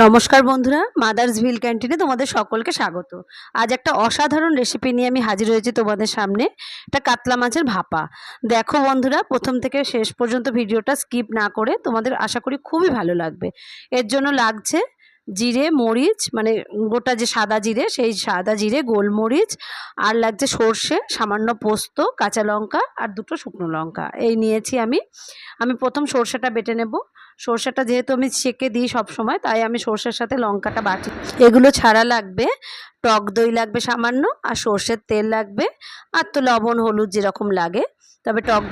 নমস্কার বন্ধুরা মাদার্স ভিল ক্যান্টিনে তোমাদের সকলকে স্বাগত। আজ একটা অসাধারণ রেসিপি নিয়ে আমি হাজির হয়েছি তোমাদের সামনে, এটা কাতলা মাছের ভাপা। দেখো বন্ধুরা, প্রথম থেকে শেষ পর্যন্ত ভিডিওটা স্কিপ না করে তোমাদের আশা করি খুবই ভালো লাগবে। এর জন্য লাগছে জিরে, মরিচ মানে গোটা যে সাদা জিরে, সেই সাদা জিরে, গোলমরিচ, আর লাগছে সর্ষে, সামান্য পোস্ত, কাঁচা লঙ্কা, আর দুটো শুকনো লঙ্কা। এই নিয়েছি আমি। আমি প্রথম সর্ষেটা বেটে নেব। সর্ষেটা যেহেতু আমি সেকে দিই সব সময় তাই আমি সর্ষের সাথে লঙ্কাটা বাটি এগুলো ছাড়া লাগবে টক দই লাগবে সামান্য আর সর্ষের তেল লাগবে আর তো লবণ হলুদ যেরকম লাগে। তবে টক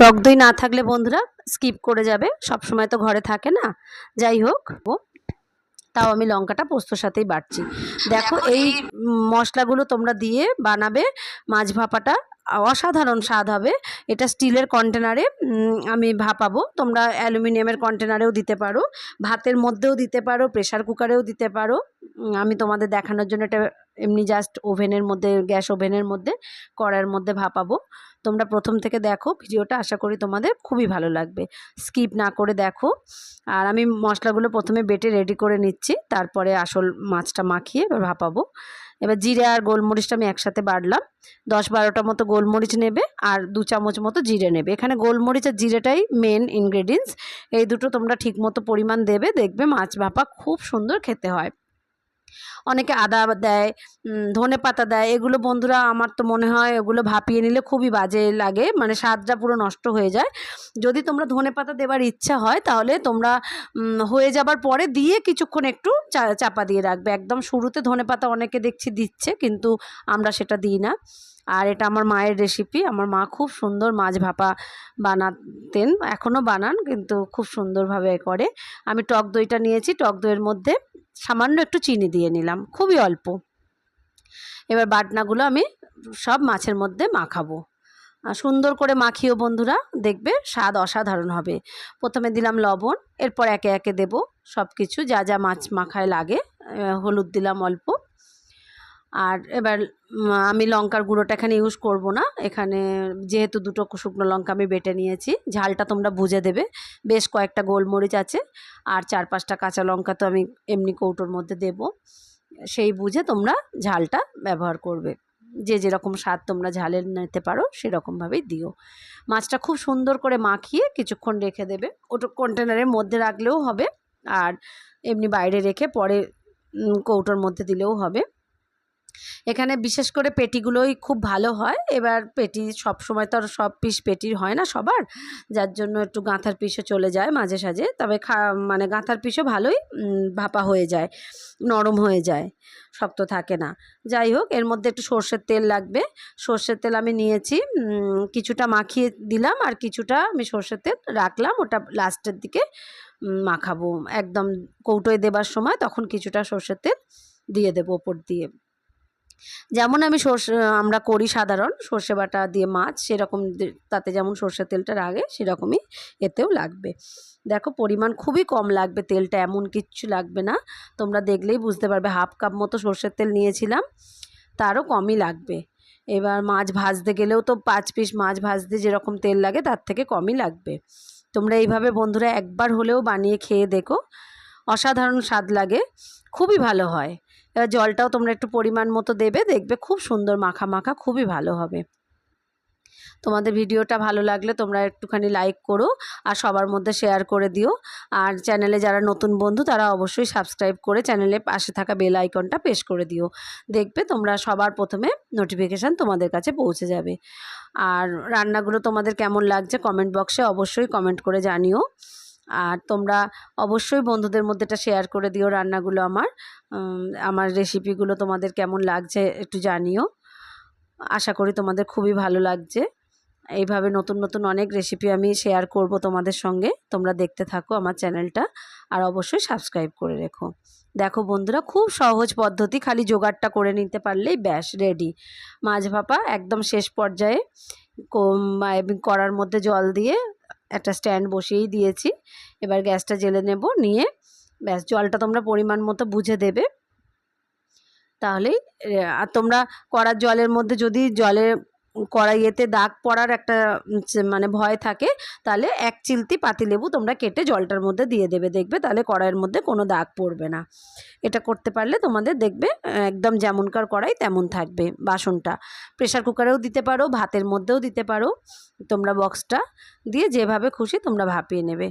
টক দই না থাকলে বন্ধুরা স্কিপ করে যাবে সব সময় তো ঘরে থাকে না। যাই হোক তাও আমি লঙ্কাটা পোস্তর সাথেই বাটছি। দেখো এই মশলাগুলো তোমরা দিয়ে বানাবে মাছ ভাপাটা অসাধারণ স্বাদ হবে। এটা স্টিলের কন্টেনারে আমি ভাপাবো। তোমরা অ্যালুমিনিয়ামের কন্টেনারেও দিতে পারো, ভাতের মধ্যেও দিতে পারো প্রেশার কুকারেও দিতে পারো। আমি তোমাদের দেখানোর জন্য এটা এমনি জাস্ট ওভেনের মধ্যে, গ্যাস ওভেনের মধ্যে কড়ার মধ্যে ভাপাবো। তোমরা প্রথম থেকে দেখো, ভিডিওটা আশা করি তোমাদের খুবই ভালো লাগবে। স্কিপ না করে দেখো। আর আমি মশলাগুলো প্রথমে বেটে রেডি করে নিচ্ছি, তারপরে আসল মাছটা মাখিয়ে ভাপাবো। এবার জিরে আর গোলমরিচটা আমি একসাথে বাড়লাম। দশ বারোটা মতো গোলমরিচ নেবে আর দু চামচ মতো জিরে নেবে। এখানে গোলমরিচ আর জিরেটাই মেন ইনগ্রেডিয়েন্টস এই দুটো তোমরা ঠিক মতো পরিমাণ দেবে, দেখবে মাছ ভাপা খুব সুন্দর খেতে হয়। অনেকে আদা দেয় ধনে পাতা দেয়, এগুলো বন্ধুরা আমার তো মনে হয় এগুলো ভাপিয়ে নিলে খুবই বাজে লাগে মানে স্বাদটা পুরো নষ্ট হয়ে যায়। যদি তোমরা ধনে পাতা দেওয়ার ইচ্ছা হয় তাহলে তোমরা হয়ে যাবার পরে দিয়ে কিছুক্ষণ একটু চাপা দিয়ে রাখবে। একদম শুরুতে ধনে পাতা অনেকে দেখছি দিচ্ছে কিন্তু আমরা সেটা দিই না। আর এটা আমার মায়ের রেসিপি আমার মা খুব সুন্দর মাছ ভাপা বানাতেন এখনও বানান কিন্তু খুব সুন্দরভাবে করে। আমি টক দইটা নিয়েছি, টক দইয়ের মধ্যে সামান্য একটু চিনি দিয়ে নিলাম, খুবই অল্প। এবার বাটনাগুলো আমি সব মাছের মধ্যে মাখাবো। সুন্দর করে মাখিও বন্ধুরা, দেখবে স্বাদ অসাধারণ হবে। প্রথমে দিলাম লবণ, এরপর একে একে দেব। সব কিছু যা যা মাছ মাখায় লাগে হলুদ দিলাম অল্প। আর এবার আমি লঙ্কার গুঁড়োটা এখানে ইউজ করব না। এখানে যেহেতু দুটো শুকনো লঙ্কা আমি বেটে নিয়েছি, ঝালটা তোমরা বুঝে দেবে। বেশ কয়েকটা গোলমরিচ আছে, আর চার পাঁচটা কাঁচা লঙ্কা তো আমি এমনি কৌটোর মধ্যে দেব। সেই বুঝে তোমরা ঝালটা ব্যবহার করবে। যে যেরকম স্বাদ তোমরা ঝালের নিতে পারো, সেরকমভাবেই দিও। মাছটা খুব সুন্দর করে মাখিয়ে কিছুক্ষণ রেখে দেবে। ওটা কন্টেনারের মধ্যে রাখলেও হবে, আর এমনি বাইরে রেখে পরে কৌটোর মধ্যে দিলেও হবে। এখানে বিশেষ করে পেটিগুলোই খুব ভালো হয়। এবার পেটি সব সময় তো আর সব পিস পেটির হয় না সবার। যার জন্য একটু গাঁথার পিসও চলে যায় মাঝে সাঝে। তবে খা মানে গাঁথার পিসও ভালোই ভাপা হয়ে যায়, নরম হয়ে যায়, শক্ত থাকে না। যাই হোক, এর মধ্যে একটু সর্ষের তেল লাগবে। সর্ষের তেল আমি নিয়েছি কিছুটা মাখিয়ে দিলাম আর কিছুটা আমি সর্ষের তেল রাখলাম। ওটা লাস্টের দিকে মাখাবো। একদম কৌটোয় দেবার সময় তখন কিছুটা সর্ষের তেল দিয়ে দেবো ওপর দিয়ে। যেমন আমি সর্ষে, আমরা করি সাধারণ সর্ষে বাটা দিয়ে মাছ, সেরকম তাতে যেমন সর্ষের তেলটা লাগে সেরকমই এতেও লাগবে। দেখো পরিমাণ খুবই কম লাগবে তেলটা, এমন কিচ্ছু লাগবে না। তোমরা দেখলেই বুঝতে পারবে, হাফ কাপ মতো সর্ষের তেল নিয়েছিলাম, তারও কমই লাগবে। এবার মাছ ভাজতে গেলেও তো পাঁচ পিস মাছ ভাজতে যেরকম তেল লাগে, তার থেকে কমই লাগবে। তোমরা এইভাবে বন্ধুরা একবার হলেও বানিয়ে খেয়ে দেখো, অসাধারণ স্বাদ লাগে, খুবই ভালো হয়। এবার জলটাও তোমরা একটু পরিমাণ মতো দেবে, দেখবে খুব সুন্দর মাখা মাখা, খুবই ভালো হবে। তোমাদের ভিডিওটা ভালো লাগলে তোমরা একটুখানি লাইক করো আর সবার মধ্যে শেয়ার করে দিও। আর চ্যানেলে যারা নতুন বন্ধু, তারা অবশ্যই সাবস্ক্রাইব করে চ্যানেলে পাশে থাকা বেল আইকনটা পেশ করে দিও। দেখবে তোমরা সবার প্রথমে নোটিফিকেশান তোমাদের কাছে পৌঁছে যাবে। আর রান্নাগুলো তোমাদের কেমন লাগছে কমেন্ট বক্সে অবশ্যই কমেন্ট করে জানিও। আর তোমরা অবশ্যই বন্ধুদের মধ্যে এটা শেয়ার করে দিও রান্নাগুলো আমার। আমার রেসিপিগুলো তোমাদের কেমন লাগছে একটু জানিও। আশা করি তোমাদের খুবই ভালো লাগছে। এইভাবে নতুন নতুন অনেক রেসিপি আমি শেয়ার করব তোমাদের সঙ্গে। তোমরা দেখতে থাকো আমার চ্যানেলটা আর অবশ্যই সাবস্ক্রাইব করে রেখো। দেখো বন্ধুরা, খুব সহজ পদ্ধতি, খালি জোগাড়টা করে নিতে পারলেই ব্যাস রেডি মাছ ভাপা একদম শেষ পর্যায়ে কড়ার মধ্যে জল দিয়ে একটা স্ট্যান্ড বসিয়েই দিয়েছি। এবার গ্যাসটা জেলে নেব, নিয়ে ব্যাস জলটা তোমরা পরিমাণ মতো বুঝে দেবে। তাহলেই আর তোমরা কড়ার জলের মধ্যে যদি জলে কড়াইয়েতে দাগ পড়ার একটা মানে ভয় থাকে, তাহলে এক চিলতি পাতিলেবু তোমরা কেটে জলটার মধ্যে দিয়ে দেবে, দেখবে তাহলে কড়াইয়ের মধ্যে কোনো দাগ পড়বে না। এটা করতে পারলে তোমাদের দেখবে, একদম যেমনকার কড়াই তেমন থাকবে বাসনটা। প্রেশার কুকারেও দিতে পারো, ভাতের মধ্যেও দিতে পারো, তোমরা বক্সটা দিয়ে যেভাবে খুশি তোমরা ভাপিয়ে নেবে।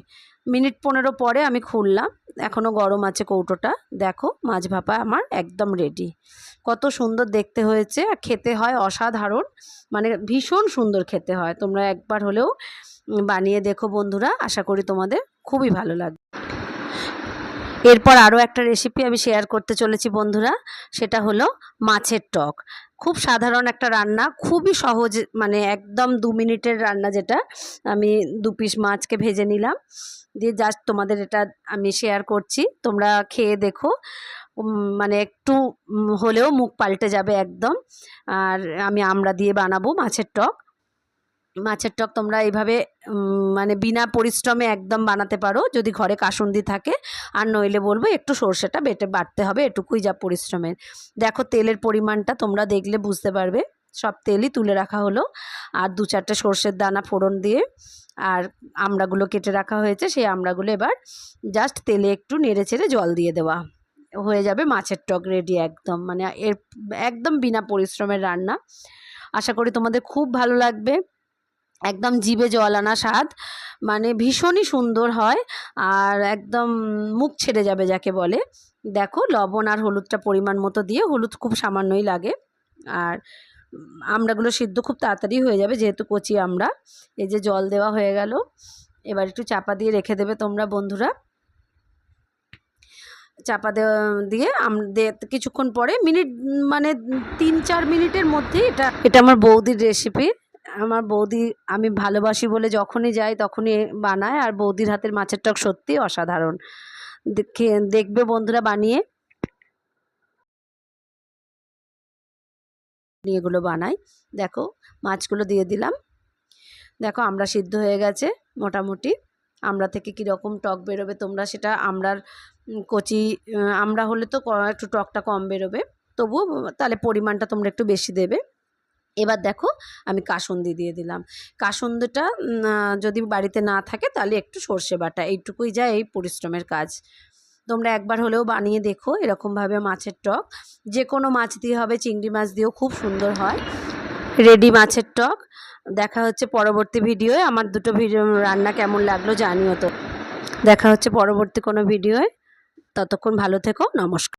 মিনিট পনেরো পরে আমি খুললাম এখনও গরম আছে কৌটোটা। দেখো, মাছ ভাপা আমার একদম রেডি কত সুন্দর দেখতে হয়েছে। আর খেতে হয় অসাধারণ। মানে ভীষণ সুন্দর খেতে হয়। তোমরা একবার হলেও বানিয়ে দেখো বন্ধুরা। আশা করি তোমাদের খুবই ভালো লাগবে। এরপর আরও একটা রেসিপি আমি শেয়ার করতে চলেছি বন্ধুরা। সেটা হলো মাছের টক। খুব সাধারণ একটা রান্না, খুবই সহজ মানে একদম দু মিনিটের রান্না যেটা। আমি দু পিস মাছকে ভেজে নিলাম। দিয়ে জাস্ট তোমাদের এটা আমি শেয়ার করছি। তোমরা খেয়ে দেখো। মানে একটু হলেও মুখ পাল্টে যাবে একদম। আর আমি আমরা দিয়ে বানাবো মাছের টক। মাছের টক তোমরা এইভাবে মানে বিনা পরিশ্রমে একদম বানাতে পারো। যদি ঘরে কাসুন্দি থাকে, আর নইলে বলব একটু সর্ষেটা বেটে বাটতে হবে, এটুকুই যা পরিশ্রমের। দেখো তেলের পরিমাণটা তোমরা দেখলে বুঝতে পারবে। সব তেলই তুলে রাখা হলো। আর দু চারটে সর্ষের দানা ফোড়ন দিয়ে, আর আমড়াগুলো কেটে রাখা হয়েছে। সেই আমড়াগুলো এবার জাস্ট তেলে একটু নেড়ে চেড়ে জল দিয়ে দেওয়া। হয়ে যাবে মাছের টক রেডি একদম। মানে এর, একদম বিনা পরিশ্রমের রান্না। আশা করি তোমাদের খুব ভালো লাগবে। একদম জিভে জল আনা স্বাদ। মানে ভীষণই সুন্দর হয় আর একদম মুখ ছেড়ে যাবে যাকে বলে। দেখো, লবণ আর হলুদটা পরিমাণ মতো দিয়ে হলুদ খুব সামান্যই লাগে। আর আমড়াগুলো সিদ্ধ খুব তাড়াতাড়ি হয়ে যাবে যেহেতু কচি আমরা এই যে জল দেওয়া হয়ে গেল। এবার একটু চাপা দিয়ে রেখে দেবে তোমরা বন্ধুরা। চাপা দিয়ে কিছুক্ষণ পরে মিনিট মানে তিন চার মিনিটের মধ্যেই এটা এটা আমার বৌদির রেসিপি আমার বৌদি আমি ভালোবাসি বলে যখনই যাই তখনই বানায়, আর বৌদির হাতের মাছের টক সত্যি অসাধারণ। দেখে, দেখবে বন্ধুরা বানিয়ে। নিয়ে এগুলো বানাই। দেখো, মাছগুলো দিয়ে দিলাম। দেখো, আমরা সিদ্ধ হয়ে গেছে মোটামুটি। আমরা থেকে কীরকম টক বেরোবে তোমরা সেটা আমরার কচি আমরা হলে তো একটু টকটা কম বেরোবে। তবুও তাহলে পরিমাণটা তোমরা একটু বেশি দেবে। এবার দেখো আমি কাসুন্দি দিয়ে দিলাম। কাসুন্দিটা যদি বাড়িতে না থাকে তাহলে একটু সর্ষে বাটা, এইটুকুই যায় এই পরিশ্রমের কাজ। তোমরা একবার হলেও বানিয়ে দেখো এরকমভাবে মাছের টক। যে কোনো মাছ দিয়ে হবে, চিংড়ি মাছ দিয়েও খুব সুন্দর হয়। রেডি মাছের টক। দেখা হচ্ছে পরবর্তী ভিডিওয়ে। আমার দুটো ভিডিও রান্না কেমন লাগল জানিও তো। দেখা হচ্ছে পরবর্তী কোনো ভিডিওয়ে। ততক্ষণ ভালো থেকো, নমস্কার।